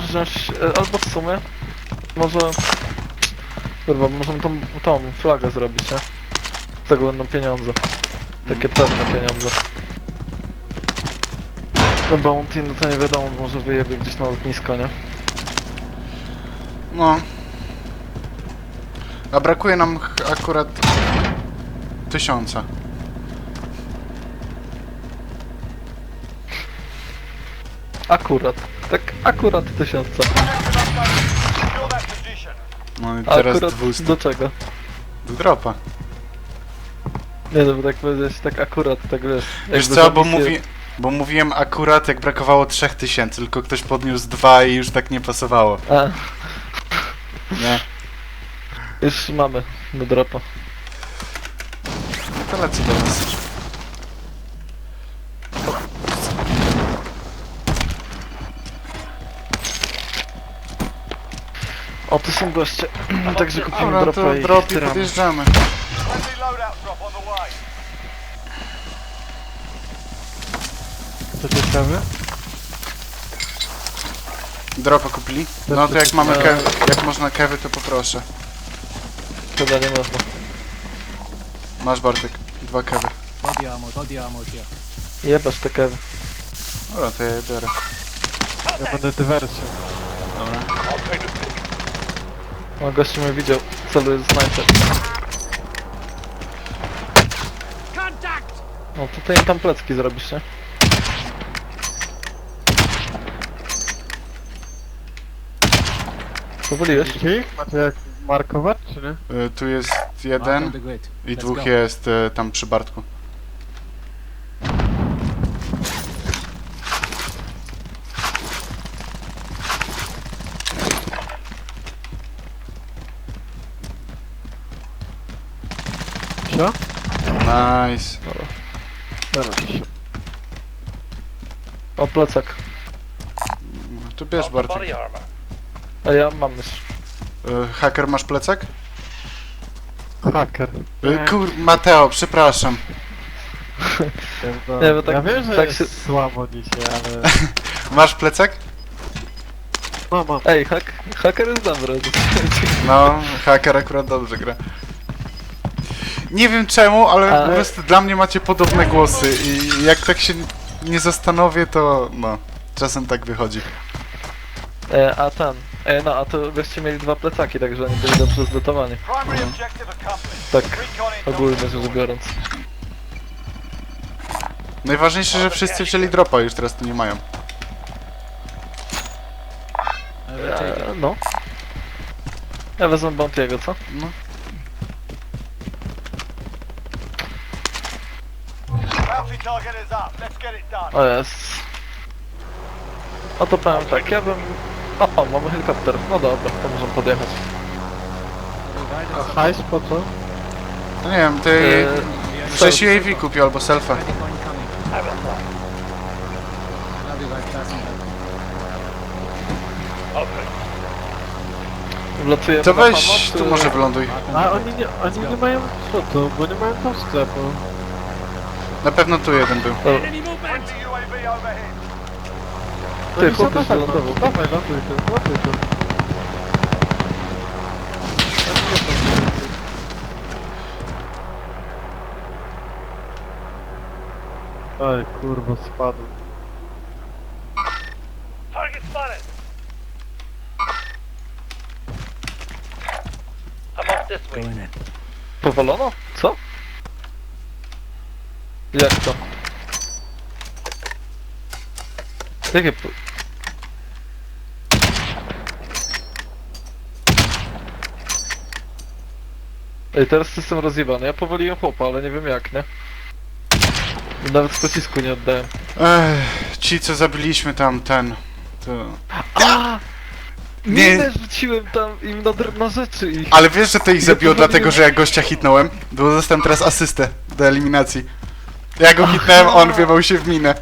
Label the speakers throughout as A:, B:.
A: możesz wziąć, e, albo w sumie, może... Kurwa, możemy tą, tą flagę zrobić, nie? Z tego będą pieniądze. Takie pewne pieniądze. No bounty, no to nie wiadomo, może wyjebie gdzieś na lotnisko, nie?
B: No. A brakuje nam ch- akurat tysiąca.
A: Akurat. Tak akurat tysiąca.
C: Position.
B: No teraz
A: akurat
B: 200.
A: do czego?
B: Do dropa.
A: Nie no, bo tak powiedziałeś, tak akurat, tak wiesz.
B: Wiesz
A: jakby
B: co, bo,
A: zapisy-
B: mówi, bo mówiłem akurat jak brakowało 3000, tylko ktoś podniósł dwa i już tak nie pasowało.
A: A,
B: Nie?
A: już mamy do dropa.
B: No to lecę do was.
A: O, tu są goście. Także kupimy
B: Dobra,
A: dropa
B: to
A: i
B: drop i
A: tyramy.
B: podjeżdżamy.
C: Friendly loadout drop on the way.
D: Co ciekawe?
B: Dropa kupili? No to jak mamy kewy, jak można kewy to poproszę.
A: Chyba nie można.
B: Masz Bartek, dwa kewy.
E: Body armor, body armor here.
A: Jebasz te kewy.
B: Dobra, to ja je biorę.
D: Ja będę dywersją.
A: O, gościu mnie widział. Celuje z snajper. No tutaj tam plecki zrobisz, nie? Powoliłeś?
D: Ich? Macie jak markować, czy nie?
B: Y, tu jest jeden i dwóch jest y, tam przy Bartku.
D: Co?
B: Nice.
D: Teraz się.
A: O, plecak.
B: No to bierz Bartek.
A: A ja mam już.
B: Y, haker masz plecak?
D: Haker.
B: Y, kur... Mateo, przepraszam.
A: Nie, bo tak-
D: ja wiem, że
A: tak
D: jest
A: się-
D: słabo dzisiaj, ale...
B: Masz plecak?
D: No, mam.
A: Ej, hak haker jest dobry.
B: No, haker akurat dobrze gra. Nie wiem czemu, ale
A: Ale-
B: po prostu dla mnie macie podobne głosy i jak tak się nie zastanowię, to no, czasem tak wychodzi.
A: E, a ten. E, no, a to goście mieli dwa plecaki, także oni byli dobrze
C: objective accomplished.
A: Tak, ogólnie rzecz biorąc.
B: Najważniejsze, że wszyscy wzięli dropa, już teraz tu nie mają.
A: E, no. Ja wezmę Bounty'ego, co?
B: No.
C: Bounty target is up. Let's get it done.
A: O jest. No to powiem tak, ja bym... O, mamy helikopter. No dobra, to możemy podjechać.
D: A hajs po co?
B: No nie wiem, ty wcześniej UAV kupił albo
E: that.
A: wlatujemy
B: To
A: na
B: weź,
A: pomoc,
B: tu
A: czy-
B: może wyląduj.
D: A oni nie, oni nie mają przodu, bo nie mają tam sklepu.
B: Na pewno tu jeden był.
C: Overhead.
A: Ty, chłopiec
D: na
A: wylądował.
D: Dawaj, ląduj tu, ląduj tu. Oj, kurwa, spadł.
C: Target spotted. I'm off this way.
A: Powolono? Co? Jak to? Jakie po... Ej, teraz system rozjebany. Ja powoliłem chłopa, ale nie wiem jak, nie? Nawet z pocisku nie oddałem.
B: Ech, ci co zabiliśmy tam, ten... To...
A: A!
B: Nie.
A: Minę rzuciłem tam im na, dr- na rzeczy ich.
B: Ale wiesz, że to ich zabiło dlatego, że ja gościa hitnąłem? Bo dostałem teraz asystę do eliminacji. Ja go hitnąłem, on wiewał się w minę.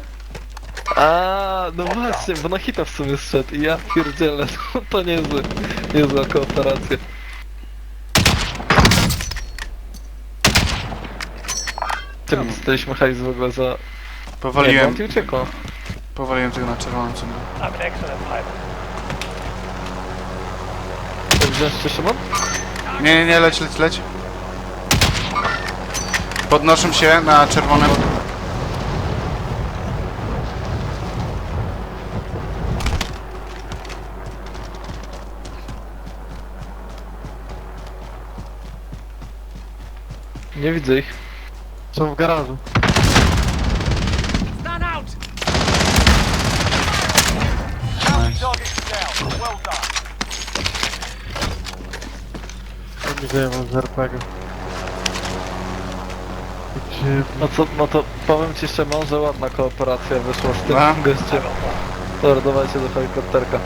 A: A, no właśnie, bo na hita w sumie zszedł i ja pierdzielę, no to niezły, niezła kooperacja. Czym dostaliśmy hajs w ogóle za... Nie,
B: Powaliłem,
A: Bounty uciekło.
B: powaliłem tego na czerwoną, co było.
C: I'm an excellent pilot.
A: wziąć cię Szymon?
B: Nie, nie, nie, leć, leć, leć. Podnoszą się na czerwonym.
A: Nie widzę ich.
D: Są w garażu.
C: Bounty target is down. Well done.
D: To mi zajmą z RPG.
A: No co, no to powiem ci Szymon, że ładna kooperacja wyszła z tym
B: No.
A: gościem. Dobra, dawajcie do helikopterka.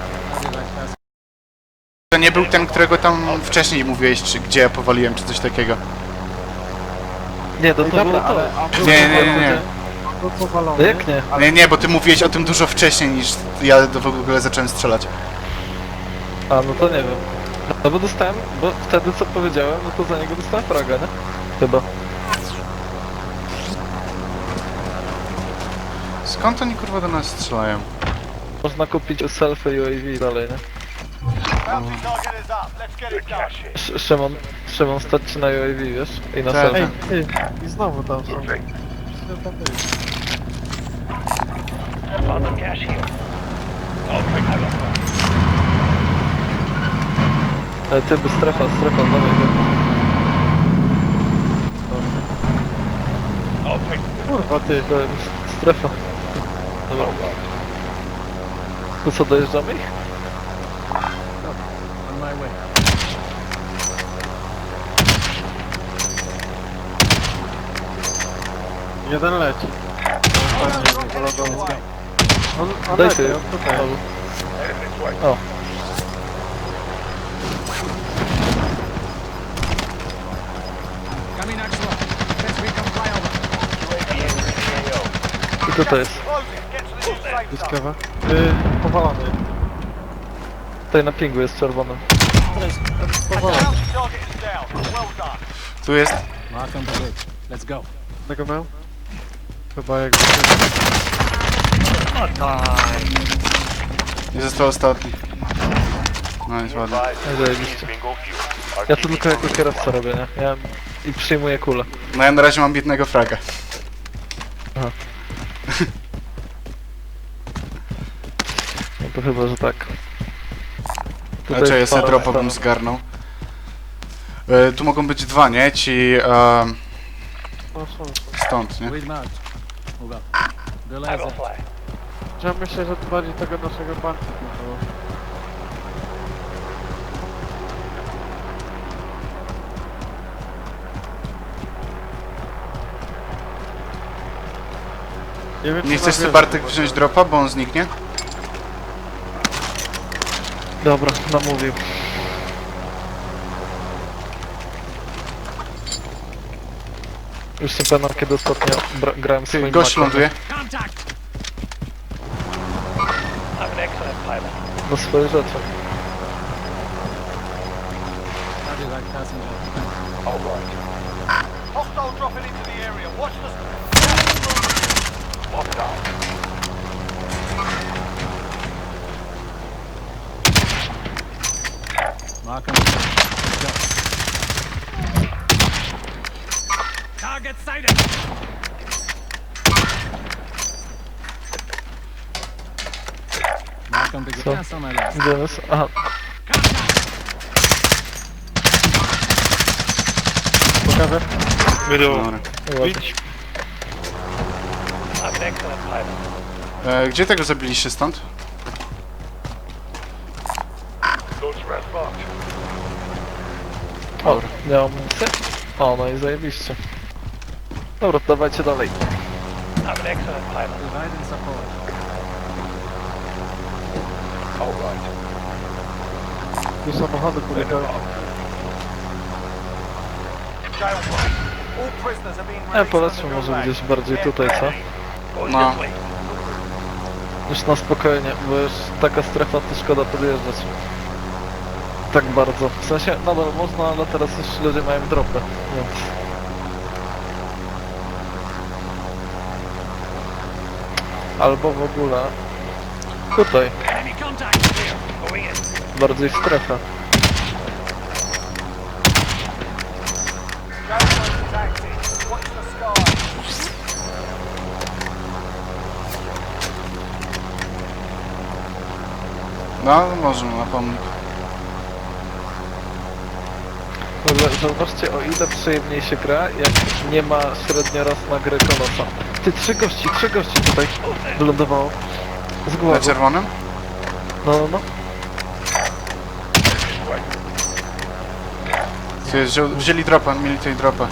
B: To nie był ten, którego tam wcześniej mówiłeś, czy gdzie ja powaliłem, czy coś takiego.
A: Nie, to,
D: Ej,
A: to było to.
B: Nie, nie, nie, nie.
D: To.
A: No Jak nie?
B: Nie, nie, bo ty mówiłeś o tym dużo wcześniej niż ja do- w ogóle zacząłem strzelać.
A: A, no to nie wiem. No bo dostałem, bo wtedy co powiedziałem, no to za niego dostałem fraga, nie? Chyba.
B: Skąd oni kurwa do nas strzelają?
A: Można kupić selfie UAV dalej, nie?
C: Bounty target is up. Let's get it done.
A: Sz Szymon, Szymon, stać ci na UAV, wiesz? I na
B: Tak.
A: selfie.
D: Ej, ty, i znowu tam są. Tam.
A: Ale ty, by strefa, strefa, dawaj go.
D: Kurwa ty.
A: To jest strefa. Dobra. To co, dojeżdżamy ich?
E: On my way.
D: Jeden leci. On, on
A: Daj
D: leci,
A: ty.
D: on tutaj.
A: O, i jest.
C: Get to safe
D: Jest kawa. Y, powalony.
A: Tutaj na pingu jest.
D: Powalony.
C: Done.
B: Tu jest.
E: Mark on the. Let's go.
D: Tego miał? Chyba jak...
B: Nie został ostatni. No jest ładnie.
A: Nie zajebiście. Ja to tylko jako kierowca robię, nie? Ja i przyjmuję kulę.
B: No ja na razie mam biednego fraga.
A: No to chyba, że tak. Tutaj
B: Znaczy ja
A: jest
B: sobie dropa bym zgarnął. E, tu mogą być dwa, nie? Ci e,
D: No są.
B: stąd, nie?
D: Ja myślę, że to bardziej tego naszego banku było. Nie, wiem,
B: Nie chcesz
D: wieży
B: Bartek wziąć dropa, bo on zniknie?
A: Dobra, namówił. Już nie pamiętam kiedy ostatnio bra- grałem
B: Ty,
A: swoim
B: gość
A: Maciem.
B: ląduje.
E: Contact.
A: No swoje rzeczy.
E: Roger that passenger.
C: Hostile dropping into the area. Watch the...
E: Mark go. Target sighted. Mark on the. That's on my left.
A: Gdzie jest? Aha,
D: Pokażę.
B: Dobra.
A: ładnie.
B: E, gdzie tego zabiliście stąd?
A: O, miał amunicję? O, no i zajebiście. Dobra, to dawajcie dalej.
E: Divide and support.
D: Tu samochody poleciały.
C: Jail break. All prisoners are being
A: Ja
C: released from
A: polecę
C: the
A: może gdzieś bardziej tutaj, co?
B: No.
A: Już na spokojnie, bo już taka strefa to szkoda podjeżdżać tak bardzo. W sensie nadal można, ale teraz już ludzie mają dropę, więc... Albo w ogóle... Tutaj. Bardziej w strefę.
B: No, możemy na pomnik.
A: Zauważcie o ile przyjemniej się gra, jak nie ma średnio raz na grę kolosa. Ty, trzy gości, trzy gości tutaj wylądowało. Z
B: Na
A: głowy.
B: czerwonym?
A: No, no, no.
B: Ty, wzięli dropa, mieli tutaj dropa.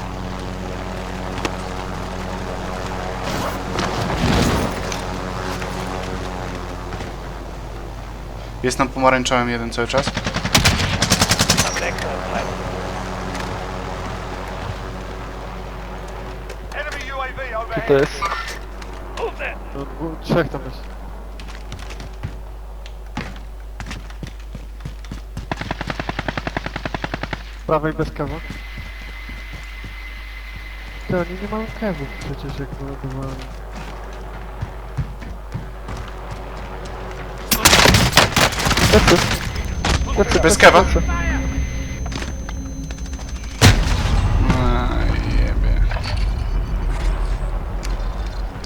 B: Jest na pomarańczowym jeden cały czas.
A: To jest.
D: No, trzech tam jest. Z prawej bez kawa. Ty, oni nie mają kewów przecież jak wyładowali.
A: Lecę. Lecę,
B: Bez
A: lecę,
B: kewa?
A: lecę.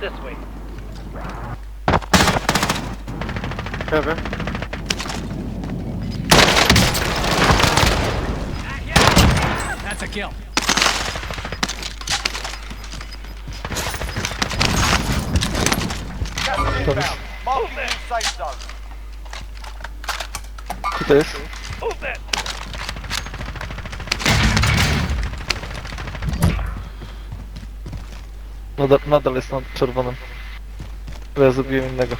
D: Kewy?
E: That's a kill.
C: Gas inbound. Marking safe zone.
A: Tutaj jest. Nadal, nadal jest na czerwonym. Bo ja zrobiłem innego.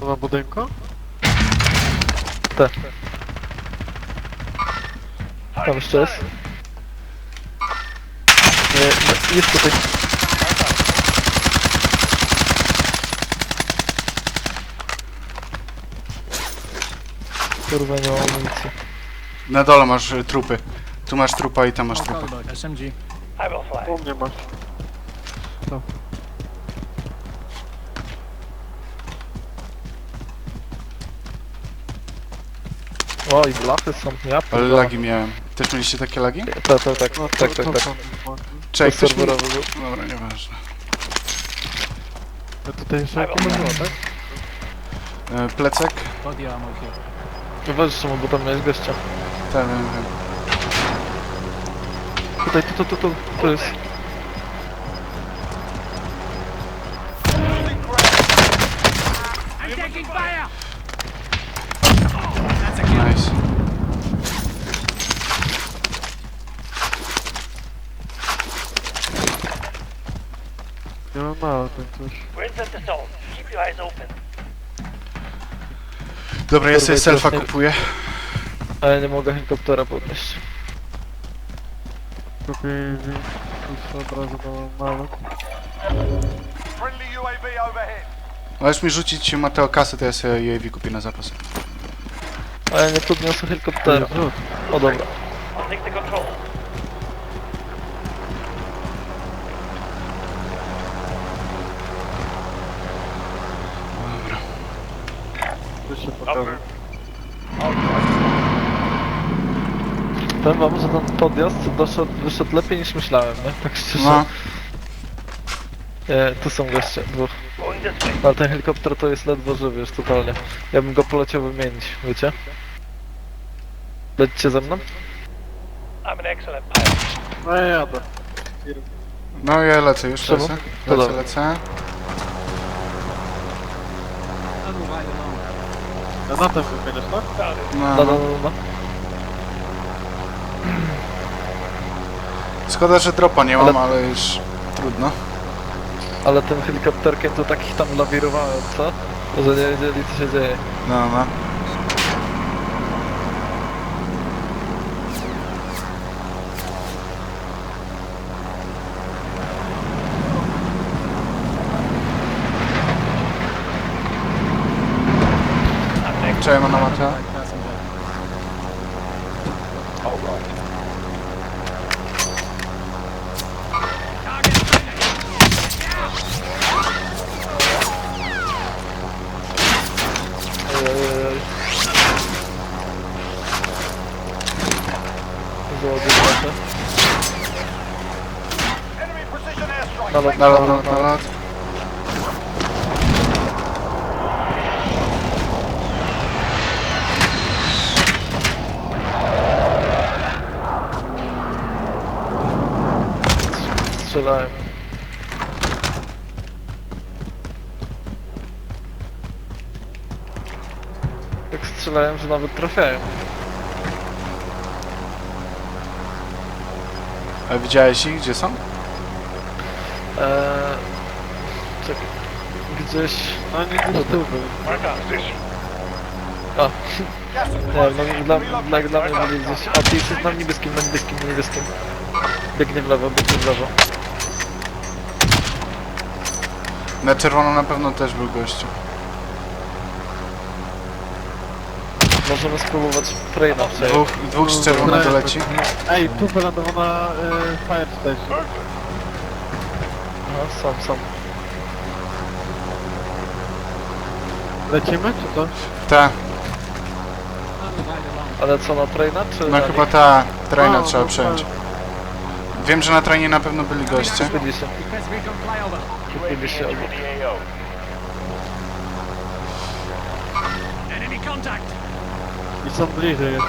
D: To na budynku?
A: Te. Tam jeszcze jest. Nie, nie, jest tutaj. Kurwa nie mam amunicji.
B: Na dole masz y, trupy. Tu masz trupa i tam masz
E: Oh,
B: trupa.
E: Caliber, SMG.
D: U mnie masz. To.
A: O i blachy są, ja
B: Ale
A: pierdolę.
B: lagi miałem. Też mieliście takie lagi?
A: Tak, tak, tak,
D: No, to,
A: tak, tak,
D: to,
A: tak.
D: to, to.
B: Czekaj,
A: To
B: ktoś mi...
A: serwerowy był.
B: Dobra, nieważne.
D: Ja tutaj jeszcze jakie było, tak?
B: E, Plecek?
E: Ammo here.
A: Towarzysz mu, bo tam miałeś gościa.
B: Tak, wiem, wiem.
A: Tutaj, tu, tu, tu, tu, tu jest.
B: Nice.
D: Mam mało ten coś.
B: Dobra, ja sobie selfa kupuję.
A: A ja nie mogę helikoptera podnieść.
D: Kupię już od razu do mało.
C: Friendly UAV overhead.
B: Możesz mi rzucić Mateo kasę, to ja sobie UAV kupię na zapas.
A: A ja nie podniosę helikoptera. O dobra.
D: Tu się pokaże.
A: Powiem wam, że ten podjazd doszedł, wyszedł lepiej niż myślałem, nie? Tak szczerze.
B: No,
A: Nie, tu są goście, dwóch. Ale ten helikopter to jest ledwo żywy już totalnie. Ja bym go poleciał wymienić, wiecie? Lecicie ze mną?
D: No ja jadę.
B: no ja lecę już,
A: Czemu?
B: lecę.
A: To
B: Lecę,
A: dobra.
B: lecę.
D: Ja na tym wymieniasz, tak?
A: No,
B: No,
A: no, no, no.
B: Szkoda, że dropa nie mam,
A: ale,
B: ale już trudno.
A: Ale tym helikopterkiem to takich tam lawirowałem, co? Że nie wiedzieli co się dzieje.
B: No, no. Czekaj,
C: no, no airstrike.
A: Nalot,
B: Nalot,
A: nalot,
B: nalot, nalot.
A: Strzelałem. Tak strzelałem, że nawet trafiają.
B: A widziałeś ich? Gdzie są?
A: Eee, czekaj. Gdzieś...
D: No nie gdzieś tu był.
A: A, nie no, dla, dla, dla mnie byli gdzieś... A, ty jesteś na niebieskim, na niebieskim, na niebieskim. Biegnie w lewo, biegnie w lewo.
B: Na czerwono na pewno też był gościu.
A: Możemy spróbować Freyna przejąć.
B: Dwóch, dwóch z czerwonego leci.
D: Ej, tu wylądował na y, fire station.
A: No, są, są.
D: Lecimy, czy to?
B: Ta,
A: Ale co, na Freyna, czy
B: no
A: na
B: chyba ta traina
D: O,
B: trzeba
D: no
B: przejąć.
D: tak.
B: Wiem, że na trainie na pewno byli goście.
A: Kupili się,
E: Request recon flyover.
A: kupili się obok.
E: Enemy contact.
D: I są bliżej jeszcze.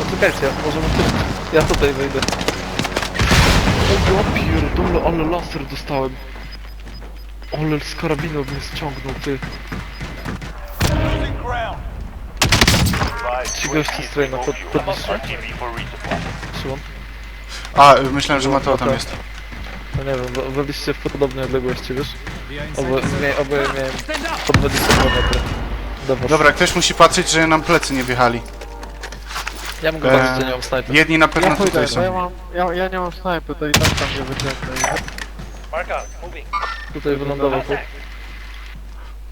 A: O, czekajcie, możemy tu... Ja tutaj wejdę. Ja pierdolę, ale laser dostałem. Ale z karabinu mnie ściągnął, ty. Ci goście z Freyna pod, podniszczy? Szymon?
B: A, myślałem, że Mateo tam jest.
A: No nie wiem, bo byliście w podobnej odległości, wiesz? Oboje miałem po 22 metry. Do was.
B: Dobra, ktoś musi patrzeć, że nam plecy nie wjechali.
A: Ja mogę
B: Eee,
A: patrzeć, że nie mam snajpy.
B: Jedni na pewno
D: Ja pójdę,
B: tutaj
D: bo
B: są.
D: ja mam, ja, ja nie mam snajpy, to i tak tam nie wyciągnę.
A: Tutaj wylądował chłop.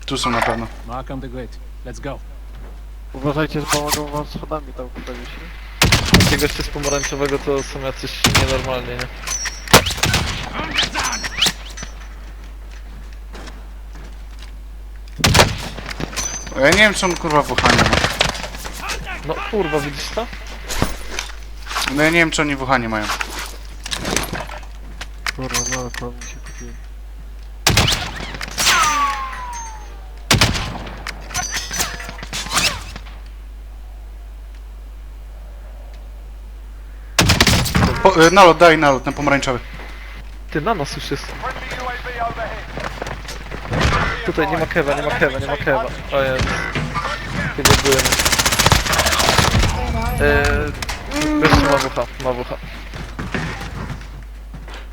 B: Tu są na pewno.
E: Mark on the grid. Let's go.
D: Uważajcie, że pomogą wam schodami tam nie?
A: Ci goście z pomarańczowego to są jacyś nienormalni, nie?
B: Ja nie wiem, czy on kurwa wuchanie ma.
A: Kurwa, widzisz to?
B: No ja nie wiem, czy oni wuchanie mają.
D: Kurwa, no to mi się kupiło.
B: Po, y, nalot, daj nalot na pomarańczowy.
A: Ty, na nas już jest. Tutaj nie ma kewa, nie ma kewa, nie ma kewa. O Jezus. Chyba byłem. Eee, gościu ma WH, ma WH.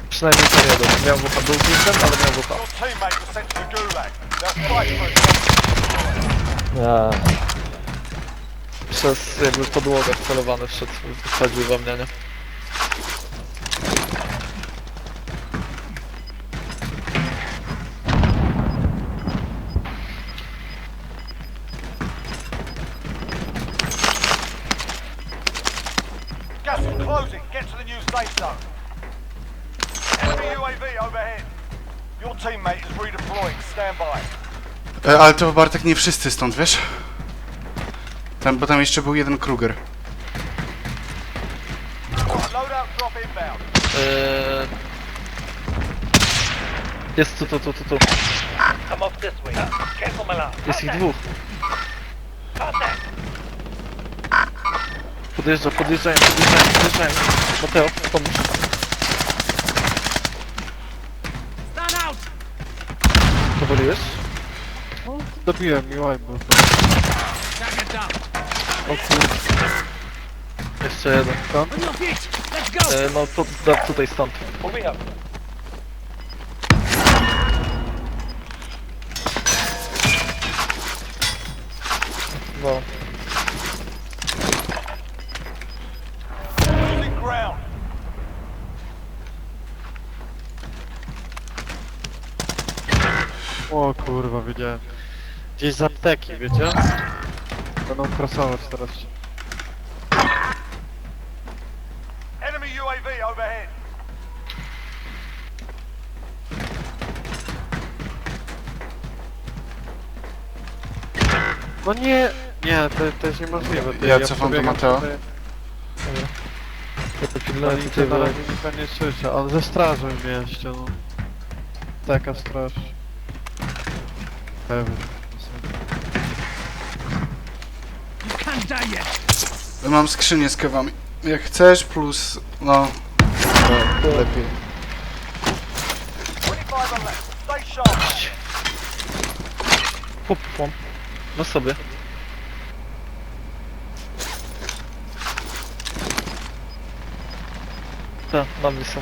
A: Przynajmniej ten jeden. Miał WH, był bliżem, ale miał WH.
C: Your teammate was sent to the gulag. They'll fight for it.
A: Ja. Przez jakby podłogę wcelowany wszedł, wchodził we mnie, nie?
B: E, ale to Bartek nie wszyscy stąd, wiesz? Tam, bo tam jeszcze był jeden Kruger.
A: Eee... Jest tu, tu, tu, tu, tu. Jest ich dwóch.
F: Contact.
A: Podjeżdża, podjeżdżają, podjeżdżają, podjeżdżają. Mateo, pomóż. Powoliłeś?
D: No, dobiłem mi łajbę.
E: Target down.
A: O kurde. Jeszcze jeden.
E: On your feet. Let's go.
A: E, no to, da, tutaj stąd.
F: Moving up.
A: No.
C: Losing ground.
D: O kurwa, wiedziałem. Gdzieś z apteki, wiecie? Będą krasować teraz.
C: Enemy UAV overhead.
D: No nie! Nie, to, to jest niemożliwe. Ty,
B: Ja cofam do
D: przebiegam
B: Mateo.
D: tutaj-
A: Ja to
D: i
A: tutaj
D: ty na razie nikogo nie słyszę, on ze strażą w mieście, no. Taka straż. Pewnie.
B: Mam skrzynię z kawami. Jak chcesz, plus... no... To lepiej.
C: 25 on left. Stay sharp.
A: Pup, pum. No sobie. Tak, na mnie są.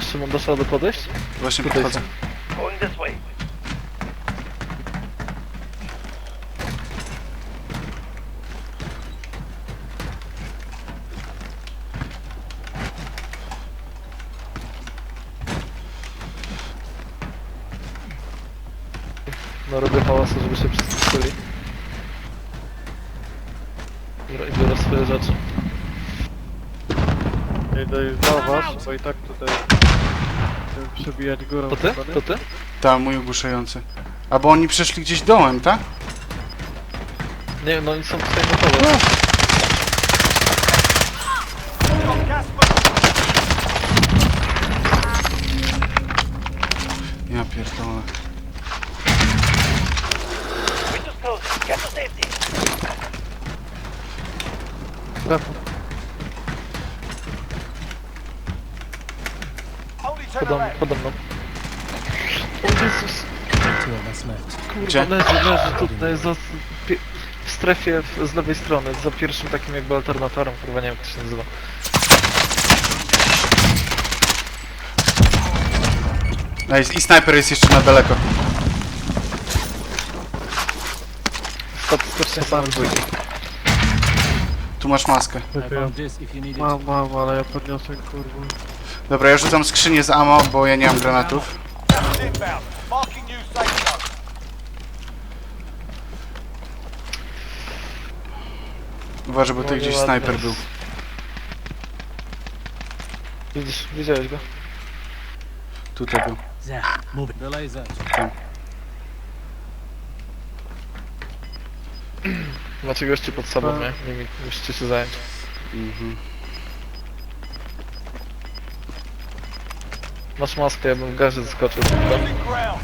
A: Szymon, dasz radę podejść?
B: Właśnie
A: Tutaj
B: podchodzę.
F: Going this way.
A: No robię hałasu, żeby się przyspieszyli. Dobra, i biorę swoje rzeczy.
D: Idę was, bo i tak tutaj... Chcę przebijać górą.
A: To ty? To ty?
B: Tam mój ogłuszający. Albo oni przeszli gdzieś dołem, tak?
A: Nie, no oni są tutaj gotowe.
C: Moving.
B: Ja pierdolę.
F: Windows closing. Get to safety.
D: Strefa.
C: Only to the
A: Pode mną,
C: left.
A: pode mną. O Jezus,
E: Two of us left.
B: Gdzie?
A: kurwa, leży, leży tutaj za... pie- W strefie w- z lewej strony, za pierwszym takim jakby alternatorem, kurwa nie wiem jak to się nazywa.
B: Nice. I snajper jest jeszcze na daleko.
A: Statystycznie same dwójki.
B: Tu masz maskę.
E: I found this if you need it.
D: Mam, mam, ale ja podniosłem kurwa.
B: Dobra, ja rzucam skrzynię z ammo, bo ja nie mam granatów.
C: Inbound. Marking new safe zone.
B: Uważaj, bo tu gdzieś
A: nieładnie.
B: snajper był.
A: Widzisz, widziałeś go?
B: Tutaj był.
E: There. Move it. Laser.
A: Macie gości pod sobą, nie? Nimi musicie się zająć.
B: Mhm.
A: Masz maskę, ja bym w gazie zaskoczył.
C: Ground.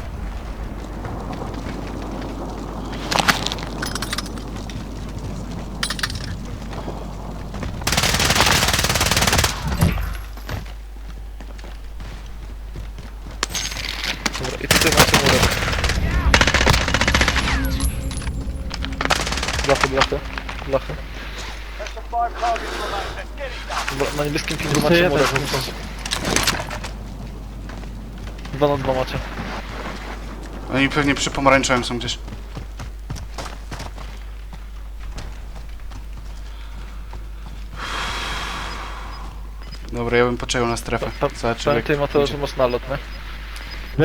A: Dobra, i tutaj macie murek. Blachy, blachy, blachy.
C: Less than five targets remain. Let's get it done.
A: Dobra, na niebieskim pingu
D: Jeszcze
A: macie
D: jeden
A: murek.
D: rzucam.
A: Dwa na dwa macie.
B: Oni pewnie przy pomarańczowym są gdzieś. Dobra, ja bym poczekał na strefę.
A: Pa-
B: Zobaczę, jak
A: Pamiętaj Mateo,
B: idzie.
A: że masz nalot, nie?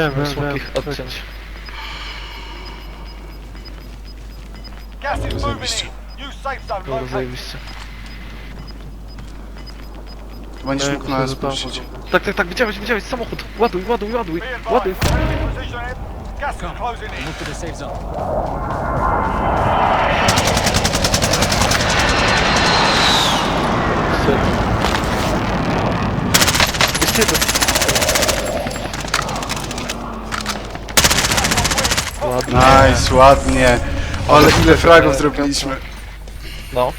D: Wiem, wiem, wiem.
A: ich odciąć.
C: Gas is moving in. New safe zone
A: Dobra,
C: located.
A: zajebiście.
B: Będziesz
D: Ja
B: mógł
D: myślę,
B: na
D: tam
B: puścić.
A: Tak, tak, tak, widziałeś, widziałeś, samochód. Ładuj, ładuj, ładuj, ładuj.
E: Move to the safe zone.
A: Jeszcze jeden. Ładnie.
B: Nice, ładnie. Ale ile fragów zrobiliśmy.
A: No,